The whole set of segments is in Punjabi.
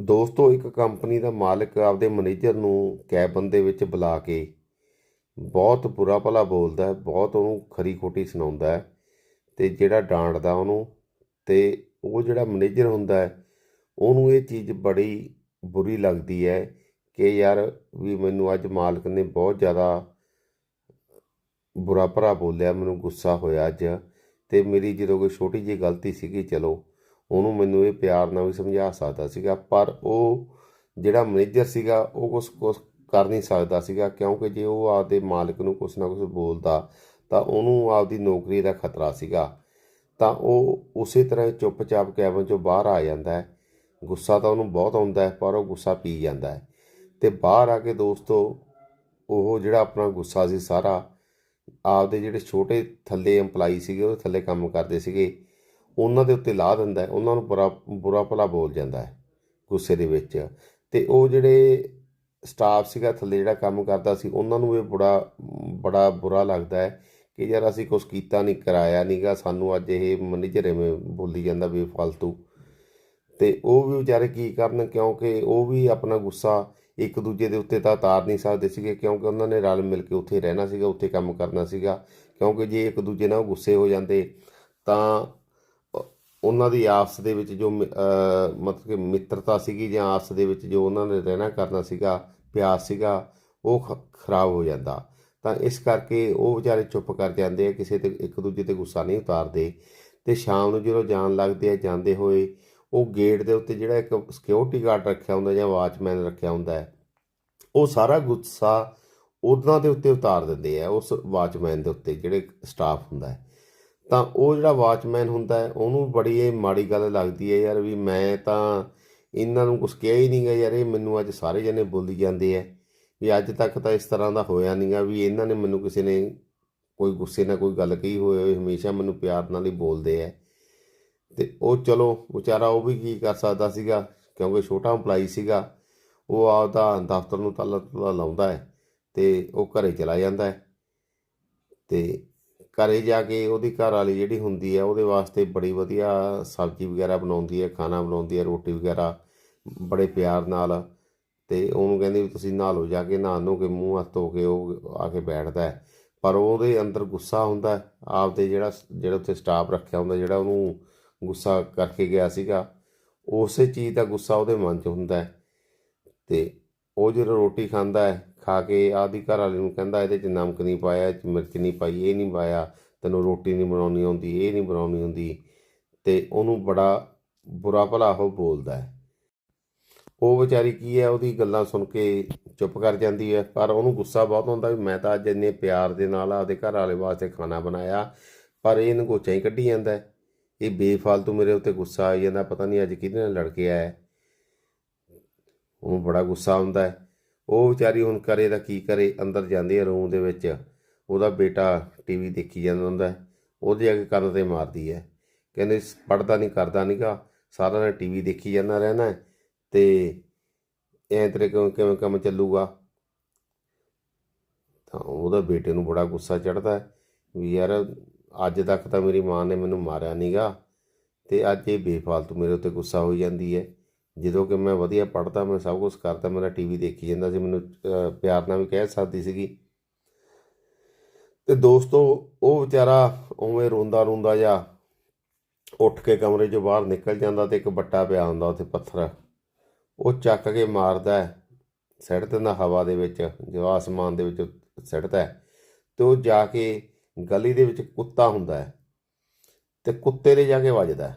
ਦੋਸਤੋ, ਇੱਕ ਕੰਪਨੀ ਦਾ ਮਾਲਕ ਆਪਦੇ ਮੈਨੇਜਰ ਨੂੰ ਕੈਬਨ ਦੇ ਵਿੱਚ ਬੁਲਾ ਕੇ ਬਹੁਤ ਬੁਰਾ ਭਲਾ ਬੋਲਦਾ ਹੈ, ਬਹੁਤ ਉਹਨੂੰ ਖਰੀ ਖੋਟੀ ਸੁਣਾਉਂਦਾ ਹੈ ਤੇ ਜਿਹੜਾ ਡਾਂਟਦਾ ਉਹਨੂੰ ਤੇ ਉਹ ਜਿਹੜਾ ਮੈਨੇਜਰ ਹੁੰਦਾ ਹੈ, ਉਹਨੂੰ ਇਹ ਚੀਜ਼ ਬੜੀ ਬੁਰੀ ਲੱਗਦੀ ਹੈ ਕਿ ਯਾਰ ਵੀ ਮੈਨੂੰ ਅੱਜ ਮਾਲਕ ਨੇ ਬਹੁਤ ਜ਼ਿਆਦਾ ਬੁਰਾ ਭਰਾ ਬੋਲਿਆ, ਮੈਨੂੰ ਗੁੱਸਾ ਹੋਇਆ ਅੱਜ ਤੇ ਮੇਰੀ ਜਦੋਂ ਕੋਈ ਛੋਟੀ ਜਿਹੀ ਗਲਤੀ ਸੀਗੀ, ਚਲੋ ਉਹਨੂੰ ਮੈਨੂੰ ਇਹ ਪਿਆਰ ਨਾਲ ਵੀ ਸਮਝਾ ਸਕਦਾ ਸੀਗਾ, ਪਰ ਉਹ ਜਿਹੜਾ ਮੈਨੇਜਰ ਸੀਗਾ, ਉਹ ਕੁਛ ਕੁਛ ਕਰ ਨਹੀਂ ਸਕਦਾ ਸੀਗਾ, ਕਿਉਂਕਿ ਜੇ ਉਹ ਆਪਦੇ ਮਾਲਕ ਨੂੰ ਕੁਛ ਨਾ ਕੁਛ ਬੋਲਦਾ, ਤਾਂ ਉਹਨੂੰ ਆਪਦੀ ਨੌਕਰੀ ਦਾ ਖਤਰਾ ਸੀਗਾ। ਤਾਂ ਉਹ ਉਸੇ ਤਰ੍ਹਾਂ ਹੀ ਚੁੱਪਚਾਪ ਕੈਬਨ ਚੋਂ ਬਾਹਰ ਆ ਜਾਂਦਾ ਹੈ। ਗੁੱਸਾ ਤਾਂ ਉਹਨੂੰ ਬਹੁਤ ਆਉਂਦਾ ਹੈ, ਪਰ ਉਹ ਗੁੱਸਾ ਪੀ ਜਾਂਦਾ ਹੈ। ਤੇ ਬਾਹਰ ਆ ਕੇ ਦੋਸਤੋ, ਉਹ ਜਿਹੜਾ ਆਪਣਾ ਗੁੱਸਾ ਸੀ ਸਾਰਾ, ਆਪਦੇ ਜਿਹੜੇ ਛੋਟੇ ਥੱਲੇ EMPLOYEE ਸੀਗੇ, ਉਹ ਥੱਲੇ ਕੰਮ ਕਰਦੇ ਸੀਗੇ। ਉਹਨਾਂ ਦੇ ਉੱਤੇ ਲਾ ਦਿੰਦਾ ਹੈ, ਉਹਨਾਂ ਨੂੰ ਬੁਰਾ ਬੁਰਾ ਭਲਾ ਬੋਲ ਜਾਂਦਾ ਹੈ ਗੁੱਸੇ ਦੇ ਵਿੱਚ। ਤੇ ਉਹ ਜਿਹੜੇ ਸਟਾਫ ਸੀਗਾ, ਥੱਲੇ ਜਿਹੜਾ ਕੰਮ ਕਰਦਾ ਸੀ, ਉਹਨਾਂ ਨੂੰ ਇਹ ਬੜਾ ਬੜਾ ਬੁਰਾ ਲੱਗਦਾ ਹੈ ਕਿ ਯਾਰ ਅਸੀਂ ਕੁਝ ਕੀਤਾ ਨਹੀਂ, ਕਰਾਇਆ ਨਹੀਂਗਾ ਸਾਨੂੰ ਅੱਜ ਇਹ ਮੈਨੇਜਰ ਐਵੇਂ ਬੋਲੀ ਜਾਂਦਾ ਬੇਫਾਲਤੂ। ਤੇ ਉਹ ਵੀ ਵਿਚਾਰੇ ਕੀ ਕਰਨ, ਕਿਉਂਕਿ ਉਹ ਵੀ ਆਪਣਾ ਗੁੱਸਾ ਇੱਕ ਦੂਜੇ ਦੇ ਉੱਤੇ ਤਾਂ ਤਾਰ ਨਹੀਂ ਸਕਦੇ ਸੀਗੇ, ਕਿਉਂਕਿ ਉਹਨਾਂ ਨੇ ਰਲ ਮਿਲ ਕੇ ਉੱਥੇ ਰਹਿਣਾ ਸੀਗਾ, ਉੱਥੇ ਕੰਮ ਕਰਨਾ ਸੀਗਾ। ਕਿਉਂਕਿ ਜੇ ਇੱਕ ਦੂਜੇ ਨਾਲ ਗੁੱਸੇ ਹੋ ਜਾਂਦੇ, ਤਾਂ ਉਹਨਾਂ ਦੀ ਆਪਸ ਦੇ ਵਿੱਚ ਜੋ ਮਿ- ਮਤਲਬ ਕਿ ਮਿੱਤਰਤਾ ਸੀਗੀ ਜਾਂ ਆਪਸ ਦੇ ਵਿੱਚ ਜੋ ਉਹਨਾਂ ਨੇ ਰਹਿਣਾ ਕਰਨਾ ਸੀਗਾ, ਪਿਆਰ ਸੀਗਾ, ਉਹ ਖ- ਖਰਾਬ ਹੋ ਜਾਂਦਾ। ਤਾਂ ਇਸ ਕਰਕੇ ਉਹ ਵਿਚਾਰੇ ਚੁੱਪ ਕਰ ਜਾਂਦੇ ਆ, ਕਿਸੇ ਤੇ ਇੱਕ ਦੂਜੇ ਤੇ ਗੁੱਸਾ ਨਹੀਂ ਉਤਾਰਦੇ। ਤੇ ਸ਼ਾਮ ਨੂੰ ਜਦੋਂ ਜਾਣ ਲੱਗਦੇ ਆ, ਜਾਂਦੇ ਹੋਏ, ਉਹ ਗੇਟ ਦੇ ਉੱਤੇ ਜਿਹੜਾ ਇੱਕ ਸਿਕਿਉਰਿਟੀ ਗਾਰਡ ਰੱਖਿਆ ਹੁੰਦਾ ਜਾਂ ਵਾਚਮੈਨ ਰੱਖਿਆ ਹੁੰਦਾ ਹੈ, ਉਹ ਸਾਰਾ ਗੁੱਸਾ ਉਹਨਾਂ ਦੇ ਉੱਤੇ ਉਤਾਰ ਦਿੰਦੇ ਆ, ਉਸ ਵਾਚਮੈਨ ਦੇ ਉੱਤੇ, ਜਿਹੜੇ ਸਟਾਫ ਹੁੰਦਾ ਹੈ। ਤਾਂ ਉਹ ਜਿਹੜਾ ਵਾਚਮੈਨ ਹੁੰਦਾ ਹੈ, ਉਹਨੂੰ ਬੜੀ ਇਹ ਮਾੜੀ ਗੱਲ ਲੱਗਦੀ ਹੈ ਯਾਰ ਵੀ ਮੈਂ ਤਾਂ ਇਹਨਾਂ ਨੂੰ ਕੁਝ ਕਿਹਾ ਹੀ ਨਹੀਂਗਾ ਯਾਰ, ਇਹ ਮੈਨੂੰ ਅੱਜ ਸਾਰੇ ਜਣੇ ਬੋਲੀ ਜਾਂਦੇ ਆ। ਵੀ ਅੱਜ ਤੱਕ ਤਾਂ ਇਸ ਤਰ੍ਹਾਂ ਦਾ ਹੋਇਆ ਨਹੀਂਗਾ ਵੀ ਇਹਨਾਂ ਨੇ ਮੈਨੂੰ ਕਿਸੇ ਨੇ ਕੋਈ ਗੁੱਸੇ ਨਾਲ ਕੋਈ ਗੱਲ ਕਹੀ ਹੋਏ ਹਮੇਸ਼ਾ ਮੈਨੂੰ ਪਿਆਰ ਨਾਲ ਹੀ ਬੋਲਦੇ ਆ। ਤੇ ਉਹ ਚਲੋ, ਵਿਚਾਰਾ ਉਹ ਵੀ ਕੀ ਕਰ ਸਕਦਾ ਸੀਗਾ, ਕਿਉਂਕਿ ਛੋਟਾ EMPLOYEE ਸੀਗਾ, ਉਹ ਆਪਦਾ ਦਫ਼ਤਰ ਨੂੰ ਤਾਲਾ ਤੁਲਾ ਲਾਉਂਦਾ ਹੈ ਤੇ ਉਹ ਘਰੇ ਚਲਾ ਜਾਂਦਾ ਹੈ। ਤੇ ਘਰੇ ਜਾ ਕੇ ਉਹਦੀ ਘਰ ਵਾਲੀ ਜਿਹੜੀ ਹੁੰਦੀ ਹੈ ਉਹਦੇ ਵਾਸਤੇ ਬੜੀ ਵਧੀਆ ਸਬਜ਼ੀ ਵਗੈਰਾ ਬਣਾਉਂਦੀ ਹੈ ਖਾਣਾ ਬਣਾਉਂਦੀ ਹੈ ਰੋਟੀ ਵਗੈਰਾ, ਬੜੇ ਪਿਆਰ ਨਾਲ। ਤੇ ਉਹਨੂੰ ਕਹਿੰਦੀ ਵੀ ਤੁਸੀਂ ਨਹਾ ਲਓ, ਜਾ ਕੇ ਨਹਾ ਨੋ ਕੇ ਮੂੰਹ ਹੱਥ ਧੋ ਕੇ ਉਹ ਆ ਕੇ ਬੈਠਦਾ ਹੈ। ਪਰ ਉਹਦੇ ਅੰਦਰ ਗੁੱਸਾ ਹੁੰਦਾ ਆਪਦੇ ਜਿਹੜਾ ਜਿਹੜਾ ਉੱਥੇ ਸਟਾਫ ਰੱਖਿਆ ਹੁੰਦਾ, ਜਿਹੜਾ ਉਹਨੂੰ ਗੁੱਸਾ ਕਰਕੇ ਗਿਆ ਸੀਗਾ, ਉਸੇ ਚੀਜ਼ ਦਾ ਗੁੱਸਾ ਉਹਦੇ ਮਨ 'ਚ ਹੁੰਦਾ ਹੈ। ਤੇ ਉਹ ਜਦੋਂ ਰੋਟੀ ਖਾਂਦਾ ਹੈ ਖਾ ਕੇ ਆਦੀ ਘਰ ਵਾਲੇ ਨੂੰ ਕਹਿੰਦਾ ਇਹਦੇ 'ਚ ਨਮਕ ਨਹੀਂ ਪਾਇਆ, ਇਹ 'ਚ ਮਿਰਚ ਨਹੀਂ ਪਾਈ, ਇਹ ਨਹੀਂ ਪਾਇਆ, ਤੈਨੂੰ ਰੋਟੀ ਨਹੀਂ ਬਣਾਉਣੀ ਆਉਂਦੀ, ਇਹ ਨਹੀਂ ਬਣਾਉਣੀ ਆਉਂਦੀ। ਤੇ ਉਹਨੂੰ ਬੜਾ ਬੁਰਾ ਭਲਾ ਉਹ ਬੋਲਦਾ ਹੈ। ਉਹ ਵਿਚਾਰੀ ਕੀ ਹੈ, ਉਹਦੀ ਗੱਲਾਂ ਸੁਣ ਕੇ ਚੁੱਪ ਕਰ ਜਾਂਦੀ ਹੈ। ਪਰ ਉਹਨੂੰ ਗੁੱਸਾ ਬਹੁਤ ਆਉਂਦਾ ਵੀ ਮੈਂ ਤਾਂ ਅੱਜ ਇੰਨੇ ਪਿਆਰ ਦੇ ਨਾਲ ਆਪਦੇ ਘਰ ਵਾਲੇ ਵਾਸਤੇ ਖਾਣਾ ਬਣਾਇਆ, ਪਰ ਇਹ ਨਗੋਚਾਂ ਹੀ ਕੱਢੀ ਜਾਂਦਾ ਹੈ। ਇਹ ਬੇਫਾਲਤੂ ਮੇਰੇ ਉੱਤੇ ਗੁੱਸਾ ਆਈ ਜਾਂਦਾ, ਪਤਾ ਨਹੀਂ ਅੱਜ ਕਿਹਦੇ ਨਾਲ ਲੜ ਕੇ ਆਇਆ ਉਹਨੂੰ ਬੜਾ ਗੁੱਸਾ ਆਉਂਦਾ ਹੈ। ਉਹ ਵਿਚਾਰੀ ਹੁਣ ਕਰੇ ਤਾਂ ਕੀ ਕਰੇ, ਅੰਦਰ ਜਾਂਦੀ ਹੈ ਰੂਮ ਦੇ ਵਿੱਚ। ਉਹਦਾ ਬੇਟਾ ਟੀਵੀ ਦੇਖੀ ਜਾਂਦਾ ਹੁੰਦਾ ਉਹਦੇ ਆ ਕੇ ਕੰਨ ਤੇ ਮਾਰਦੀ ਹੈ। ਕਹਿੰਦੇ ਪੜਦਾ ਨਹੀਂ, ਕਰਦਾ ਨਹੀਂਗਾ ਸਾਰਾ ਦਿਨ ਟੀਵੀ ਦੇਖੀ ਜਾਂਦਾ ਰਹਿਣਾ ਹੈ ਤੇ ਐਂ ਤੇਰੇ ਕਿਵੇਂ ਕਿਵੇਂ ਕੰਮ ਚੱਲੂਗਾ? ਤਾਂ ਉਹਦਾ ਬੇਟੇ ਨੂੰ ਬੜਾ ਗੁੱਸਾ ਚੜਦਾ ਹੈ ਵੀ ਯਾਰ, ਅੱਜ ਤੱਕ ਤਾਂ ਮੇਰੀ ਮਾਂ ਨੇ ਮੈਨੂੰ ਮਾਰਿਆ ਨਹੀਂਗਾ ਤੇ ਅੱਜ ਇਹ ਬੇਫਾਲਤੂ ਮੇਰੇ ਉੱਤੇ ਗੁੱਸਾ ਹੋਈ ਜਾਂਦੀ ਹੈ। ਜਦੋਂ ਕਿ ਮੈਂ ਵਧੀਆ ਪੜ੍ਹਦਾ, ਮੈਂ ਸਭ ਕੁਝ ਕਰਦਾ, ਮੇਰਾ ਟੀਵੀ ਦੇਖੀ ਜਾਂਦਾ ਸੀ, ਮੈਨੂੰ ਪਿਆਰ ਨਾਲ ਵੀ ਕਹਿ ਸਕਦੀ ਸੀਗੀ। ਤੇ ਦੋਸਤੋ, ਉਹ ਵਿਚਾਰਾ ਉਵੇਂ ਰੋਂਦਾ ਰੋਂਦਾ ਜਾਂ ਉੱਠ ਕੇ ਕਮਰੇ 'ਚੋਂ ਬਾਹਰ ਨਿਕਲ ਜਾਂਦਾ ਤੇ ਇੱਕ ਬੱਟਾ ਪਿਆ ਹੁੰਦਾ ਉੱਥੇ ਪੱਥਰ। ਉਹ ਚੱਕ ਕੇ ਮਾਰਦਾ ਹੈ, ਸਿੱਟ ਦਿੰਦਾ ਹਵਾ ਦੇ ਵਿੱਚ, ਜੋ ਆਸਮਾਨ ਦੇ ਵਿੱਚ ਸਿੱਟਦਾ ਹੈ। ਤੇ ਉਹ ਜਾ ਕੇ ਗਲੀ ਦੇ ਵਿੱਚ ਕੁੱਤਾ ਹੁੰਦਾ ਹੈ ਤੇ ਕੁੱਤੇ ਦੇ ਜਾ ਕੇ ਵੱਜਦਾ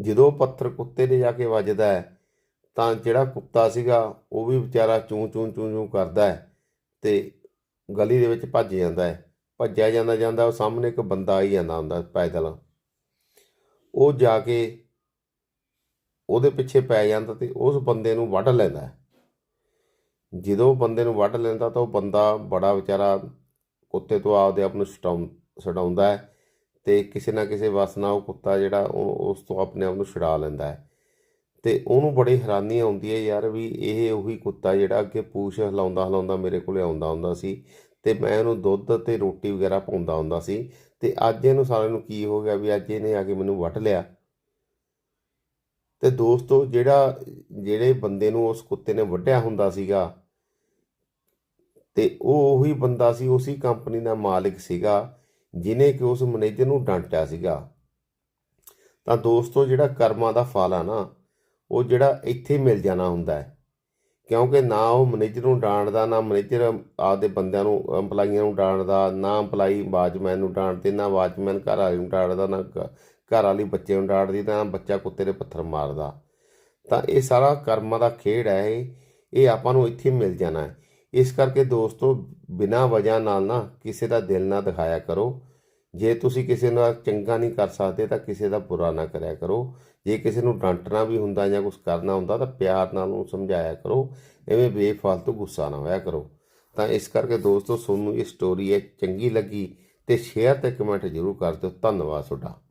ਜਦੋਂ ਪੱਥਰ ਕੁੱਤੇ ਦੇ ਜਾ ਕੇ ਵੱਜਦਾ ਹੈ, ਤਾਂ ਜਿਹੜਾ ਕੁੱਤਾ ਸੀਗਾ, ਉਹ ਵੀ ਵਿਚਾਰਾ ਚੂੰ ਚੂੰ ਚੂੰ ਚੂੰ ਕਰਦਾ ਹੈ ਤੇ ਗਲੀ ਦੇ ਵਿੱਚ ਭੱਜ ਜਾਂਦਾ ਹੈ। ਭੱਜਿਆ ਜਾਂਦਾ ਜਾਂਦਾ ਉਹ ਸਾਹਮਣੇ ਇੱਕ ਬੰਦਾ ਆਈ ਜਾਂਦਾ ਹੁੰਦਾ ਪੈਦਲ। ਉਹ ਜਾ ਕੇ ਉਹਦੇ ਪਿੱਛੇ ਪੈ ਜਾਂਦਾ ਤੇ ਉਸ ਬੰਦੇ ਨੂੰ ਵੱਢ ਲੈਂਦਾ ਜਦੋਂ ਬੰਦੇ ਨੂੰ ਵੱਢ ਲੈਂਦਾ ਤਾਂ ਉਹ ਬੰਦਾ ਬੜਾ ਵਿਚਾਰਾ ਕੁੱਤੇ ਤੋਂ ਆਪਦੇ ਆਪ ਨੂੰ ਛਡਾਉਂ ਛਡਾਉਂਦਾ ਹੈ ਤੇ ਕਿਸੇ ਨਾ ਕਿਸੇ ਵਸ ਨਾਲ ਉਹ ਕੁੱਤਾ ਜਿਹੜਾ ਉਹ ਉਸ ਤੋਂ ਆਪਣੇ ਆਪ ਨੂੰ ਛੁਡਾ ਲੈਂਦਾ ਹੈ। ਤੇ ਉਹਨੂੰ ਬੜੀ ਹੈਰਾਨੀ ਆਉਂਦੀ ਹੈ ਯਾਰ ਵੀ ਇਹ ਉਹੀ ਕੁੱਤਾ ਜਿਹੜਾ ਅੱਗੇ ਪੂਛ ਹਿਲਾਉਂਦਾ ਹਿਲਾਉਂਦਾ ਮੇਰੇ ਕੋਲੇ ਆਉਂਦਾ ਹੁੰਦਾ ਸੀ ਤੇ ਮੈਂ ਉਹਨੂੰ ਦੁੱਧ ਤੇ ਰੋਟੀ ਵਗੈਰਾ ਪਾਉਂਦਾ ਹੁੰਦਾ ਸੀ ਤੇ ਅੱਜ ਇਹਨੂੰ ਸਾਰਿਆਂ ਨੂੰ ਕੀ ਹੋ ਗਿਆ ਵੀ ਅੱਜ ਇਹਨੇ ਆ ਕੇ ਮੈਨੂੰ ਵੱਢ ਲਿਆ। ਤੇ ਦੋਸਤੋ ਜਿਹੜਾ, ਜਿਹੜੇ ਬੰਦੇ ਨੂੰ ਉਸ ਕੁੱਤੇ ਨੇ ਵੱਢਿਆ ਹੁੰਦਾ ਸੀਗਾ ਤੇ ਉਹ ਉਹੀ ਬੰਦਾ ਸੀ, ਉਸੇ ਕੰਪਨੀ ਦਾ ਮਾਲਕ ਸੀਗਾ। ਜਿਨੇ ਕਿ ਉਸ ਮੈਨੇਜਰ ਨੂੰ ਡਾਂਟਿਆ ਸੀਗਾ, ਤਾਂ ਦੋਸਤੋ ਜਿਹੜਾ ਕਰਮਾਂ ਦਾ ਫਲ ਆ ਨਾ, ਉਹ ਜਿਹੜਾ ਇੱਥੇ ਮਿਲ ਜਾਣਾ ਹੁੰਦਾ ਹੈ। ਕਿਉਂਕਿ ਨਾ ਉਹ ਮੈਨੇਜਰ ਨੂੰ ਡਾਂਟਦਾ, ਨਾ ਮੈਨੇਜਰ ਆਪਦੇ ਬੰਦਿਆਂ ਨੂੰ EMPLOYEEਆਂ ਨੂੰ ਡਾਂਟਦਾ, ਨਾ EMPLOYEE ਵਾਚਮੈਨ ਨੂੰ ਡਾਂਟਦੇ, ਨਾ ਵਾਚਮੈਨ ਘਰ ਵਾਲੇ ਨੂੰ ਡਾਂਟਦਾ, ਨਾ ਘਰ ਵਾਲੀ ਬੱਚੇ ਨੂੰ ਡਾਂਟਦੀ, ਤਾਂ ਨਾ ਬੱਚਾ ਕੁੱਤੇ ਦੇ ਪੱਥਰ ਮਾਰਦਾ। ਤਾਂ ਇਹ ਸਾਰਾ ਕਰਮਾਂ ਦਾ ਖੇਡ ਹੈ ਇਹ ਇਹ ਆਪਾਂ ਨੂੰ ਇੱਥੇ ਮਿਲ ਜਾਣਾ ਹੈ। ਇਸ ਕਰਕੇ ਦੋਸਤੋ, ਬਿਨਾਂ ਵਜ੍ਹਾ ਨਾਲ ਨਾ ਕਿਸੇ ਦਾ ਦਿਲ ਨਾ ਦਿਖਾਇਆ ਕਰੋ। ਜੇ ਤੁਸੀਂ ਕਿਸੇ ਨਾਲ ਚੰਗਾ ਨਹੀਂ ਕਰ ਸਕਦੇ ਤਾਂ ਕਿਸੇ ਦਾ ਬੁਰਾ ਨਾ ਕਰਿਆ ਕਰੋ। ਜੇ ਕਿਸੇ ਨੂੰ ਡਾਂਟਣਾ ਵੀ ਹੁੰਦਾ ਜਾਂ ਕੁਝ ਕਰਨਾ ਹੁੰਦਾ ਤਾਂ ਪਿਆਰ ਨਾਲ ਉਹਨੂੰ ਸਮਝਾਇਆ ਕਰੋ। ਐਵੇਂ ਬੇਫਾਲਤੂ ਗੁੱਸਾ ਨਾ ਹੋਇਆ ਕਰੋ। ਤਾਂ ਇਸ ਕਰਕੇ ਦੋਸਤੋ, ਤੁਹਾਨੂੰ ਇਹ ਸਟੋਰੀ ਹੈ ਚੰਗੀ ਲੱਗੀ ਤੇ ਸ਼ੇਅਰ ਤੇ ਕਮੈਂਟ ਜ਼ਰੂਰ ਕਰ ਦਿਓ। ਧੰਨਵਾਦ ਤੁਹਾਡਾ।